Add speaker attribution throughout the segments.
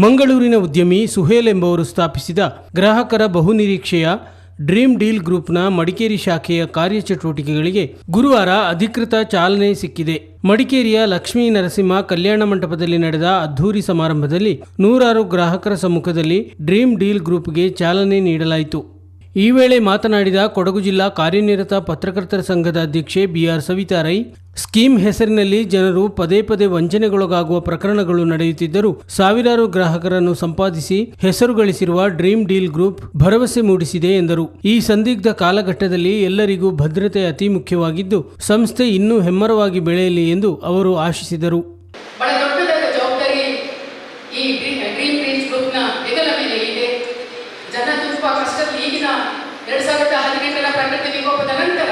Speaker 1: ಮಂಗಳೂರಿನ ಉದ್ಯಮಿ ಸುಹೇಲ್ ಎಂಬುವರು ಸ್ಥಾಪಿಸಿದ ಗ್ರಾಹಕರ ಬಹುನಿರೀಕ್ಷೆಯ ಡ್ರೀಮ್ ಡೀಲ್ ಗ್ರೂಪ್ನ ಮಡಿಕೇರಿ ಶಾಖೆಯ ಕಾರ್ಯಚಟುವಟಿಕೆಗಳಿಗೆ ಗುರುವಾರ ಅಧಿಕೃತ ಚಾಲನೆ ಸಿಕ್ಕಿದೆ. ಮಡಿಕೇರಿಯ ಲಕ್ಷ್ಮೀ ನರಸಿಂಹ ಕಲ್ಯಾಣ ಮಂಟಪದಲ್ಲಿ ನಡೆದ ಅದ್ಧೂರಿ ಸಮಾರಂಭದಲ್ಲಿ ನೂರಾರು ಗ್ರಾಹಕರ ಸಮ್ಮುಖದಲ್ಲಿ ಡ್ರೀಮ್ ಡೀಲ್ ಗ್ರೂಪ್ಗೆ ಚಾಲನೆ ನೀಡಲಾಯಿತು. ಈ ವೇಳೆ ಮಾತನಾಡಿದ ಕೊಡಗು ಜಿಲ್ಲಾ ಕಾರ್ಯನಿರತ ಪತ್ರಕರ್ತರ ಸಂಘದ ಅಧ್ಯಕ್ಷೆ ಬಿಆರ್ ಸವಿತಾ ರೈ ಸ್ಕೀಮ್ ಹೆಸರಿನಲ್ಲಿ ಜನರು ಪದೇ ಪದೇ ವಂಚನೆಗೊಳಗಾಗುವ ಪ್ರಕರಣಗಳು ನಡೆಯುತ್ತಿದ್ದರೂ ಸಾವಿರಾರು ಗ್ರಾಹಕರನ್ನು ಸಂಪಾದಿಸಿ ಹೆಸರು ಗಳಿಸಿರುವ ಡ್ರೀಮ್ ಡೀಲ್ ಗ್ರೂಪ್ ಭರವಸೆ ಮೂಡಿಸಿದೆ ಎಂದರು. ಈ ಸಂದಿಗ್ಧ ಕಾಲಘಟ್ಟದಲ್ಲಿ ಎಲ್ಲರಿಗೂ ಭದ್ರತೆ ಅತಿ ಮುಖ್ಯವಾಗಿದ್ದು, ಸಂಸ್ಥೆ ಇನ್ನೂ ಹೆಮ್ಮರವಾಗಿ ಬೆಳೆಯಲಿ ಎಂದು ಅವರು ಆಶಿಸಿದರು.
Speaker 2: ಹದಿನೆಂಟರ ಪ್ರಕೃತಿ ವಿಕೋಪದ ನಂತರ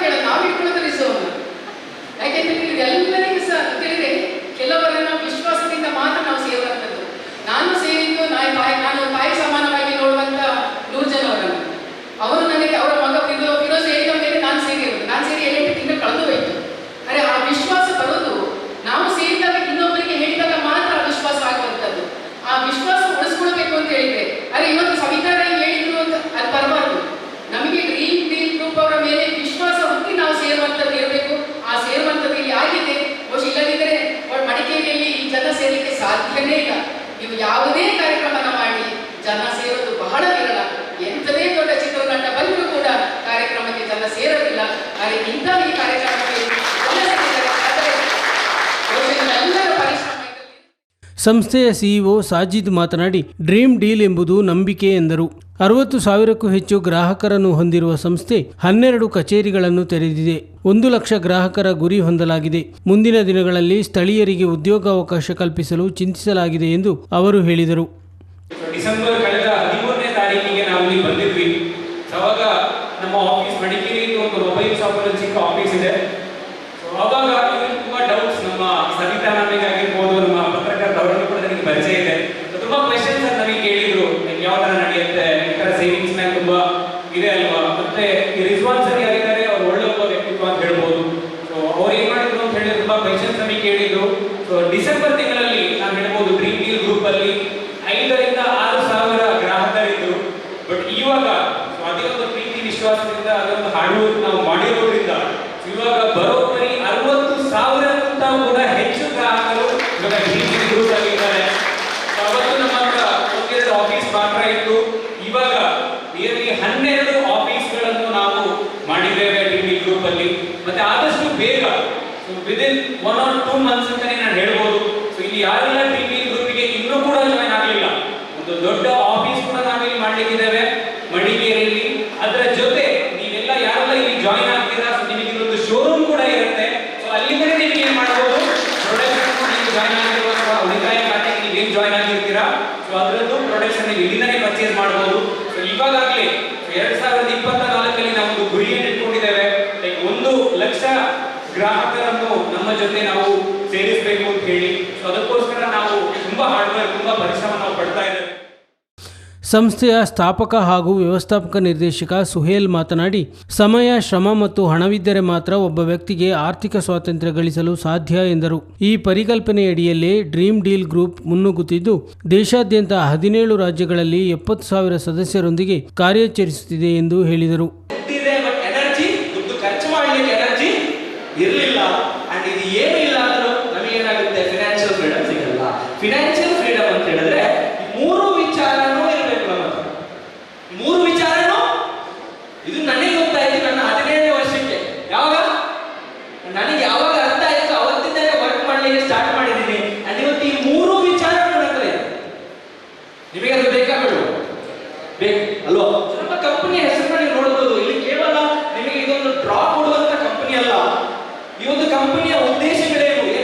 Speaker 2: ಕೇಳಲ್ಲ ನಾವು ರಿಸೋವನ್ನು ಯಾಕೆಂದ್ರೆ ಇದೆಲ್ಲರಿಗೂ ನೀವು ಯಾವುದೇ ಕಾರ್ಯಕ್ರಮನ ಮಾಡಿ ಜನ ಸೇರೋದು ಬಹಳ ವಿರಳ. ಎಂಥದೇ ದೊಡ್ಡ ಚಿತ್ರತಂಡ ಬಂದರೂ ಕೂಡ ಕಾರ್ಯಕ್ರಮಕ್ಕೆ ಜನ ಸೇರೋದಿಲ್ಲ. ಆದರೆ ಇಂಥ ಈ ಕಾರ್ಯಕ್ರಮಕ್ಕೆ ಜನ ಸೇರಿದ್ದಾರೆ. ಆದರೆ ಬಹುಶಃ ನಿಮ್ಮೆಲ್ಲರ ಪರಿಶ್ರಮ ಇದರಲ್ಲಿ
Speaker 1: ಸಂಸ್ಥೆಯ ಸಿಇಒ ಸಾಜಿದ್ ಮಾತನಾಡಿ, ಡ್ರೀಮ್ ಡೀಲ್ ಎಂಬುದು ನಂಬಿಕೆ ಎಂದರು. ಅರವತ್ತು ಸಾವಿರಕ್ಕೂ ಹೆಚ್ಚು ಗ್ರಾಹಕರನ್ನು ಹೊಂದಿರುವ ಸಂಸ್ಥೆ ಹನ್ನೆರಡು ಕಚೇರಿಗಳನ್ನು ತೆರೆದಿದೆ. ಒಂದು ಲಕ್ಷ ಗ್ರಾಹಕರ ಗುರಿ ಹೊಂದಲಾಗಿದೆ. ಮುಂದಿನ ದಿನಗಳಲ್ಲಿ ಸ್ಥಳೀಯರಿಗೆ ಉದ್ಯೋಗಾವಕಾಶ ಕಲ್ಪಿಸಲು ಚಿಂತಿಸಲಾಗಿದೆ ಎಂದು ಅವರು ಹೇಳಿದರು.
Speaker 3: ಆಫೀಸ್ ಇದೆ. ತುಂಬಾ ಡೌಟ್ಸ್ ನಮ್ಮ ಸವಿತಾ ಮ್ಯಾಮಿಗೆ ತುಂಬಾ ಕ್ವೆಶನ್ಸ್ ನಮಗೆ ಕೇಳಿದ್ರು. ಯಾವ ತರ ನಡೆಯುತ್ತೆ? ಇತರ ತರ ಸೇವಿಂಗ್ಸ್ನ ತುಂಬಾ ಇದೆ ಅಲ್ವಾ? ಮತ್ತೆ ಈ ಸರ್ ಯಾರಿದ್ದಾರೆ? ಅವ್ರು ಒಳ್ಳೆ ಒಬ್ಬ ವ್ಯಕ್ತಿತ್ವ ಅಂತ ಹೇಳ್ಬೋದು. ಸೊ ಅವ್ರು ಏನ್ ಮಾಡಿದ್ರು ಅಂತ ಹೇಳಿ ತುಂಬಾ ಕ್ವೆಶನ್ಸ್ ನಮಗೆ ಕೇಳಿದ್ರು. ಸೊ ಡಿಸೆಂಬರ್ ತಿಂಗಳಲ್ಲಿ ನಾನು ಹೇಳ್ಬೋದು ಡ್ರೀಮ್ ಡೀಲ್ ಗ್ರೂಪ್ ಅಲ್ಲಿ ಐದರಿಂದ ಆರು ಸಾವಿರ ಗ್ರಾಹಕರಿದ್ರು. ಬಟ್ ಇವಾಗ ಅದೇ ಒಂದು ಪ್ರೀತಿ, ವಿಶ್ವಾಸದಿಂದ ಅದೊಂದು ಹಾಡು ನಾವು ಮಾಡಿರೋದ್ರಿಂದ ಇವಾಗ ಬರೋಬ್ಬರಿ ಅರವತ್ತು ಸಾವಿರಕ್ಕಿಂತ ಕೂಡ ಹೆಚ್ಚು ಗ್ರಾಹಕರು ಇವಾಗ ಡ್ರೀಮ್ ಡೀಲ್ ಗ್ರೂಪ್ ಅಲ್ಲಿ ಇದ್ದಾರೆ So ಅವತ್ತು ನಮ್ಮ ಹತ್ರ ಒಂದೆರಡು ಆಫೀಸ್ ಮಾತ್ರ ಇತ್ತು ಇವಾಗ ನಿಯರ್ಲಿ ಹನ್ನೆರಡು ಆಫೀಸ್ಗಳನ್ನು ನಾವು ಮಾಡಿದ್ದೇವೆ ಡ್ರೀಮ್ ಡೀಲ್ ಗ್ರೂಪ್ ಅಲ್ಲಿ ಮತ್ತೆ ಆದಷ್ಟು ಬೇಗ within one or two months ಅಂತಾನೆ ನಾನು ಹೇಳ್ಬೋದು ಸೊ ಇಲ್ಲಿ ಯಾರೆಲ್ಲ ಡ್ರೀಮ್ ಡೀಲ್ ಗ್ರೂಪಿಗೆ ಇನ್ನೂ ಕೂಡ ಜಾಯ್ನ್ ಆಗಲಿಲ್ಲ ಒಂದು ದೊಡ್ಡ ಆಫೀಸ್ ಕೂಡ ನಾವಿಲ್ಲಿ ಮಾಡ್ಲಿಕ್ಕಿದ್ದೇವೆ, ಮಡಿಕೇರಿಯಲ್ಲಿ. ಅದರ ಜೊತೆ ನೀವೆಲ್ಲ ಯಾರೆಲ್ಲ ಇಲ್ಲಿ ಜಾಯಿನ್ ಆಗ್ತೀರಾ? ಸೊ ನಿಮಗೆ ಇಲ್ಲೊಂದು ಶೋರೂಮ್ ಕೂಡ ಇರುತ್ತೆ. ಸೊ ಅಲ್ಲಿಂದಲೇ ನೀವು ಏನು ಮಾಡಬಹುದು ಪ್ರೊಡಕ್ಷನ್ ಜಾಯ್ನ್ ಆಗಿರುವಂತಹ ಉಳಿತಾಯ ಖಾತೆಗೆ ನೀವು ಏನ್ ಜಾಯಿನ್ ಆಗಿರ್ತೀರಾ? ಸೊ ಅದರದ್ದು ಪ್ರೊಡಕ್ಷನ್ ನೀವು ಇಲ್ಲಿಂದಲೇ ಪರ್ಚೇಸ್ ಮಾಡಬಹುದು ಸೊ ಇವಾಗಲೇ ಎರಡ್ ಸಾವಿರದ ಇಪ್ಪತ್ತ ನಾಲ್ಕಲ್ಲಿ ನಾವು ಒಂದು ಗುರಿಯನ್ನು ಇಟ್ಕೊಂಡಿದ್ದೇವೆ. ಲೈಕ್ ಒಂದು ಲಕ್ಷ ಗ್ರಾಹಕರನ್ನು ನಮ್ಮ ಜೊತೆ ನಾವು ಸೇರಿಸಬೇಕು ಅಂತ ಹೇಳಿ. ಸೊ ಅದಕ್ಕೋಸ್ಕರ ನಾವು ತುಂಬಾ ಹಾರ್ಡ್ ವರ್ಕ್ ತುಂಬಾ ಪರಿಶ್ರಮ
Speaker 1: ಸಂಸ್ಥೆಯ ಸ್ಥಾಪಕ ಹಾಗೂ ವ್ಯವಸ್ಥಾಪಕ ನಿರ್ದೇಶಕ ಸುಹೇಲ್ ಮಾತನಾಡಿ, ಸಮಯ, ಶ್ರಮ ಮತ್ತು ಹಣವಿದ್ದರೆ ಮಾತ್ರ ಒಬ್ಬ ವ್ಯಕ್ತಿಗೆ ಆರ್ಥಿಕ ಸ್ವಾತಂತ್ರ್ಯ ಗಳಿಸಲು ಸಾಧ್ಯ ಎಂದರು. ಈ ಪರಿಕಲ್ಪನೆಯಡಿಯಲ್ಲಿ ಡ್ರೀಮ್ ಡೀಲ್ ಗ್ರೂಪ್ ಮುನ್ನುಗ್ಗುತ್ತಿದ್ದು, ದೇಶಾದ್ಯಂತ ಹದಿನೇಳು ರಾಜ್ಯಗಳಲ್ಲಿ ಎಪ್ಪತ್ತು ಸಾವಿರ ಸದಸ್ಯರೊಂದಿಗೆ ಕಾರ್ಯಾಚರಿಸುತ್ತಿದೆ ಎಂದು ಹೇಳಿದರು.
Speaker 4: ಇರಲಿಲ್ಲ. ಅಂಡ್ ಇದು ಏನೂ ಇಲ್ಲ ನಮಗೇನಾಗುತ್ತೆ? ಫಿನಾನ್ಷಿಯಲ್ ಫ್ರೀಡಮ್ ಸಿಗಲ್ಲ. ಫಿನಾನ್ಷಿಯಲ್ ಅಲ್ವಾ? ನಮ್ಮ ಕಂಪನಿ ಹೆಸರನ್ನ ನೀವು ನೋಡಬಹುದು. ಇಲ್ಲಿ ಕೇವಲ ನಿಮಗೆ ಇದೊಂದು ಡ್ರಾ ಕೊಡುವಂತ ಕಂಪನಿ ಅಲ್ಲ. ಈ ಒಂದು ಕಂಪನಿಯ ಉದ್ದೇಶಗಳೇನು?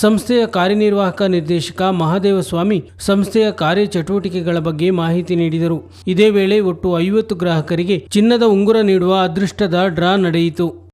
Speaker 1: ಸಂಸ್ಥೆಯ ಕಾರ್ಯನಿರ್ವಾಹಕ ನಿರ್ದೇಶಕ ಮಹಾದೇವಸ್ವಾಮಿ ಸಂಸ್ಥೆಯ ಕಾರ್ಯಚಟುವಟಿಕೆಗಳ ಬಗ್ಗೆ ಮಾಹಿತಿ ನೀಡಿದರು. ಇದೇ ವೇಳೆ ಒಟ್ಟು ಐವತ್ತು ಗ್ರಾಹಕರಿಗೆ ಚಿನ್ನದ ಉಂಗುರ ನೀಡುವ ಅದೃಷ್ಟದ ಡ್ರಾ ನಡೆಯಿತು.